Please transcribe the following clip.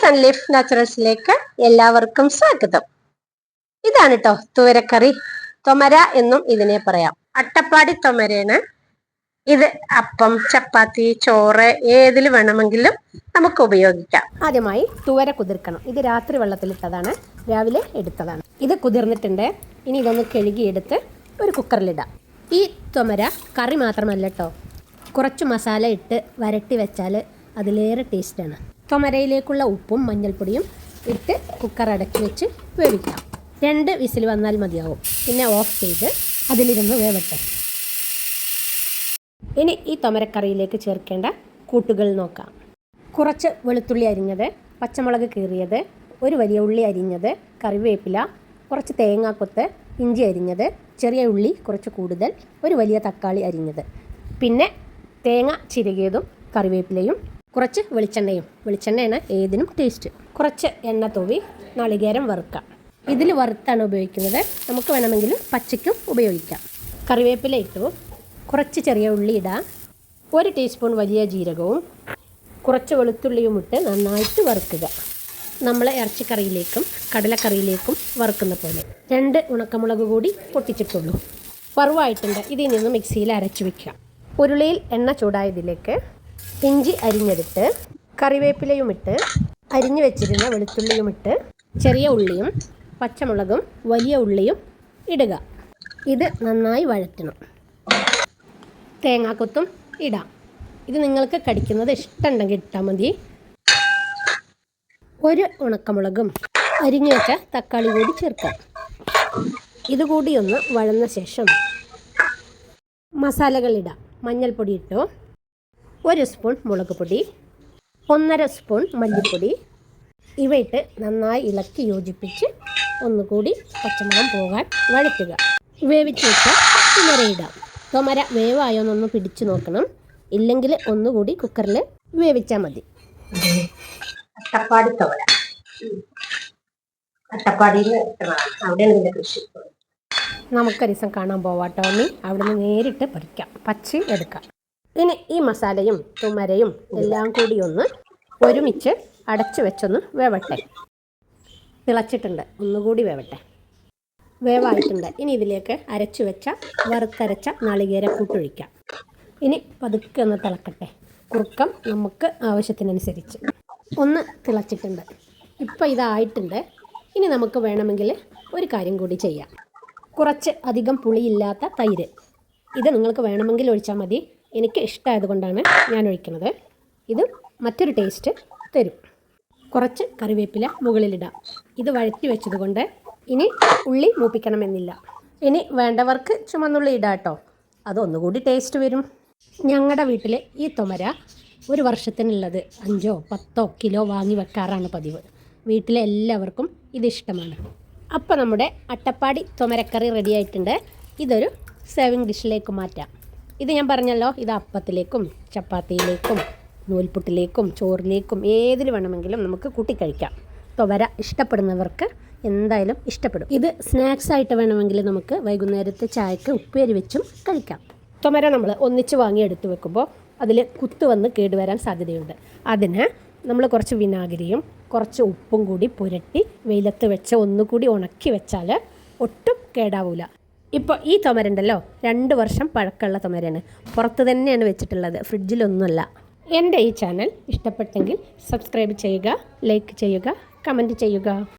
സൺലീഫ് നാച്ചുറൽസിലേക്ക് എല്ലാവർക്കും സ്വാഗതം. ഇതാണ് കേട്ടോ തുവരക്കറി. തൊമര എന്നും ഇതിനെ പറയാം. അട്ടപ്പാടി തൊമരയാണ്. ഇത് അപ്പം ചപ്പാത്തി ചോറ് ഏതിൽ വേണമെങ്കിലും നമുക്ക് ഉപയോഗിക്കാം. ആദ്യമായി തുവര കുതിർക്കണം. ഇത് രാത്രി വെള്ളത്തിലിട്ടതാണ്. രാവിലെ എടുത്തതാണ്. ഇത് കുതിർന്നിട്ടുണ്ട്. ഇനി ഇതൊന്ന് കഴുകിയെടുത്ത് ഒരു കുക്കറിലിടാം. ഈ തൊമര കറി മാത്രമല്ല കേട്ടോ കുറച്ച് മസാല ഇട്ട് വരട്ടി വെച്ചാൽ അതിലേറെ ടേസ്റ്റാണ് തുമരയിലേക്കുള്ള ഉപ്പും മഞ്ഞൾപ്പൊടിയും ഇട്ട് കുക്കർ അടച്ചു വെച്ച് വേവിക്കാം. രണ്ട് വിസിൽ വന്നാൽ മതിയാവും. പിന്നെ ഓഫ് ചെയ്ത് അതിലിരുന്ന് വേവട്ടെ. ഇനി ഈ തൊമരക്കറിയിലേക്ക് ചേർക്കേണ്ട കൂട്ടുകൾ നോക്കാം. കുറച്ച് വെളുത്തുള്ളി അരിഞ്ഞത് പച്ചമുളക് കീറിയത് ഒരു വലിയ ഉള്ളി അരിഞ്ഞത് കറിവേപ്പില കുറച്ച് തേങ്ങാക്കൊത്ത് ഇഞ്ചി അരിഞ്ഞത് ചെറിയ ഉള്ളി കുറച്ച് കൂടുതൽ ഒരു വലിയ തക്കാളി അരിഞ്ഞത്. പിന്നെ തേങ്ങ ചിരകിയതും കറിവേപ്പിലയും കുറച്ച് വെളിച്ചെണ്ണയും വെളിച്ചെണ്ണയാണ് ഏതിനും ടേസ്റ്റ് കുറച്ച് എണ്ണ തൂവി നാളികേരം വറുക്കാം. ഇതിൽ വറുത്താണ് ഉപയോഗിക്കുന്നത്. നമുക്ക് വേണമെങ്കിൽ പച്ചയ്ക്കും ഉപയോഗിക്കാം. കറിവേപ്പില ഇട്ടു. കുറച്ച് ചെറിയ ഉള്ളി ഇടാം. ഒരു ടീസ്പൂൺ വലിയ ജീരകവും കുറച്ച് വെളുത്തുള്ളിയും ഇട്ട് നന്നായിട്ട് വറുക്കുക. നമ്മൾ ഇറച്ചിക്കറിയിലേക്കും കടലക്കറിയിലേക്കും വറുക്കുന്ന പോലെ. രണ്ട് ഉണക്കമുളക് കൂടി പൊട്ടിച്ചിട്ടുള്ളൂ. വറുവായിട്ടുണ്ട്. ഇതിൽ നിന്ന് മിക്സിയിൽ അരച്ചു വയ്ക്കുക ഉരുളിയിൽ എണ്ണ ചൂടായതിലേക്ക് ഇഞ്ചി അരിഞ്ഞെടുത്ത് കറിവേപ്പിലയും ഇട്ട് അരിഞ്ഞു വെച്ചിരുന്ന വെളുത്തുള്ളിയും ഇട്ട് ചെറിയ ഉള്ളിയും പച്ചമുളകും വലിയ ഉള്ളിയും ഇടുക. ഇത് നന്നായി വഴറ്റണം. തേങ്ങാക്കൊത്തും ഇടാം. ഇത് നിങ്ങൾക്ക് കടിക്കുന്നത് ഇഷ്ടമുണ്ടെങ്കിൽ ഇട്ടാൽ മതി. ഒരു ഉണക്കമുളകും അരിഞ്ഞു വെച്ച തക്കാളി കൂടി ചേർക്കാം. ഇതുകൂടി ഒന്ന് വഴന്ന ശേഷം മസാലകളിടാം മഞ്ഞൾപ്പൊടി ഇട്ടു ഒരു സ്പൂൺ മുളക് പൊടി ഒന്നര സ്പൂൺ മല്ലിപ്പൊടി. ഇവയിട്ട് നന്നായി ഇളക്കി യോജിപ്പിച്ച് ഒന്നുകൂടി പച്ചമുളം പോകാൻ വഴറ്റുക. വേവിച്ച് വെച്ച തുമര ഇടാം. തുമര വേവായോ എന്നൊന്ന് പിടിച്ചു നോക്കണം. ഇല്ലെങ്കിൽ ഒന്നുകൂടി കുക്കറിൽ വേവിച്ചാൽ മതി. അട്ടപ്പാടി അട്ടപ്പാടിയിൽ നിന്ന് എടുത്തതാണ് അവിടെയാണ് ഇതിന്റെ കൃഷി. കാണാൻ പോവാട്ടോ. നീ അവിടെ നിന്ന് നേരിട്ട് പറിക്കാം. പച്ച എടുക്കാം. ഇനി ഈ മസാലയും തുമരയും എല്ലാം കൂടി ഒന്ന് ഒരുമിച്ച് അടച്ചു വെച്ചൊന്ന് വേവട്ടെ. തിളച്ചിട്ടുണ്ട്. ഒന്നുകൂടി വേവട്ടെ. വേവായിട്ടുണ്ട്. ഇനി ഇതിലേക്ക് അരച്ചു വെച്ച വറുത്തരച്ച നാളികേര കൂട്ടൊഴിക്കാം ഇനി പതുക്കെ ഒന്ന് തിളക്കട്ടെ. കുറുക്കം നമുക്ക് ആവശ്യത്തിനനുസരിച്ച്. ഒന്ന് തിളച്ചിട്ടുണ്ട്. ഇപ്പം ഇതായിട്ടുണ്ട്. ഇനി നമുക്ക് വേണമെങ്കിൽ ഒരു കാര്യം കൂടി ചെയ്യാം. കുറച്ച് അധികം പുളിയില്ലാത്ത തൈര്. ഇത് നിങ്ങൾക്ക് വേണമെങ്കിൽ ഒഴിച്ചാൽ മതി. എനിക്ക് ഇഷ്ടമായതുകൊണ്ടാണ് ഞാൻ ഒഴിക്കുന്നത്. ഇത് മറ്റൊരു ടേസ്റ്റ് തരും. കുറച്ച് കറിവേപ്പില മുകളിലിടാം. ഇത് വഴറ്റി വെച്ചതുകൊണ്ട് ഇനി ഉള്ളി മൂപ്പിക്കണമെന്നില്ല. ഇനി വേണ്ടവർക്ക് ചുമന്നുള്ളി ഇടാം കേട്ടോ. അതൊന്നുകൂടി ടേസ്റ്റ് വരും. ഞങ്ങളുടെ വീട്ടിൽ ഈ തുമര ഒരു വർഷത്തിനുള്ളത് അഞ്ചോ പത്തോ കിലോ വാങ്ങി വെക്കാറാണ് പതിവ്. വീട്ടിലെ എല്ലാവർക്കും ഇതിഷ്ടമാണ് അപ്പോൾ നമ്മുടെ അട്ടപ്പാടി തുമരക്കറി റെഡി ആയിട്ടുണ്ട്. ഇതൊരു സേവിങ് ഡിഷിലേക്ക് മാറ്റാം. ഇത് ഞാൻ പറഞ്ഞല്ലോ ഇത് അപ്പത്തിലേക്കും ചപ്പാത്തിയിലേക്കും നൂൽപുട്ടിലേക്കും ചോറിലേക്കും ഏതിൽ വേണമെങ്കിലും നമുക്ക് കൂട്ടിക്കഴിക്കാം തുവര ഇഷ്ടപ്പെടുന്നവർക്ക് എന്തായാലും ഇഷ്ടപ്പെടും. ഇത് സ്നാക്സ് ആയിട്ട് വേണമെങ്കിൽ നമുക്ക് വൈകുന്നേരത്തെ ചായക്ക് ഉപ്പേരി വെച്ചും കഴിക്കാം. തുമര നമ്മൾ ഒന്നിച്ച് വാങ്ങി എടുത്തു വെക്കുമ്പോൾ അതിൽ കുത്ത് വന്ന് കേടുവരാൻ സാധ്യതയുണ്ട്. അതിന് നമ്മൾ കുറച്ച് വിനാഗിരിയും കുറച്ച് ഉപ്പും കൂടി പുരട്ടി വെയിലത്ത് വെച്ച് ഒന്നുകൂടി ഉണക്കി വെച്ചാൽ ഒട്ടും കേടാവില്ല ഇപ്പോൾ ഈ തുമരുണ്ടല്ലോ? രണ്ട് വർഷം പഴക്കമുള്ള തൊമരയാണ്. പുറത്ത് തന്നെയാണ് വെച്ചിട്ടുള്ളത്. ഫ്രിഡ്ജിലൊന്നുമല്ല. എന്റെ ഈ ചാനൽ ഇഷ്ടപ്പെട്ടെങ്കിൽ സബ്സ്ക്രൈബ് ചെയ്യുക ലൈക്ക് ചെയ്യുക കമന്റ് ചെയ്യുക.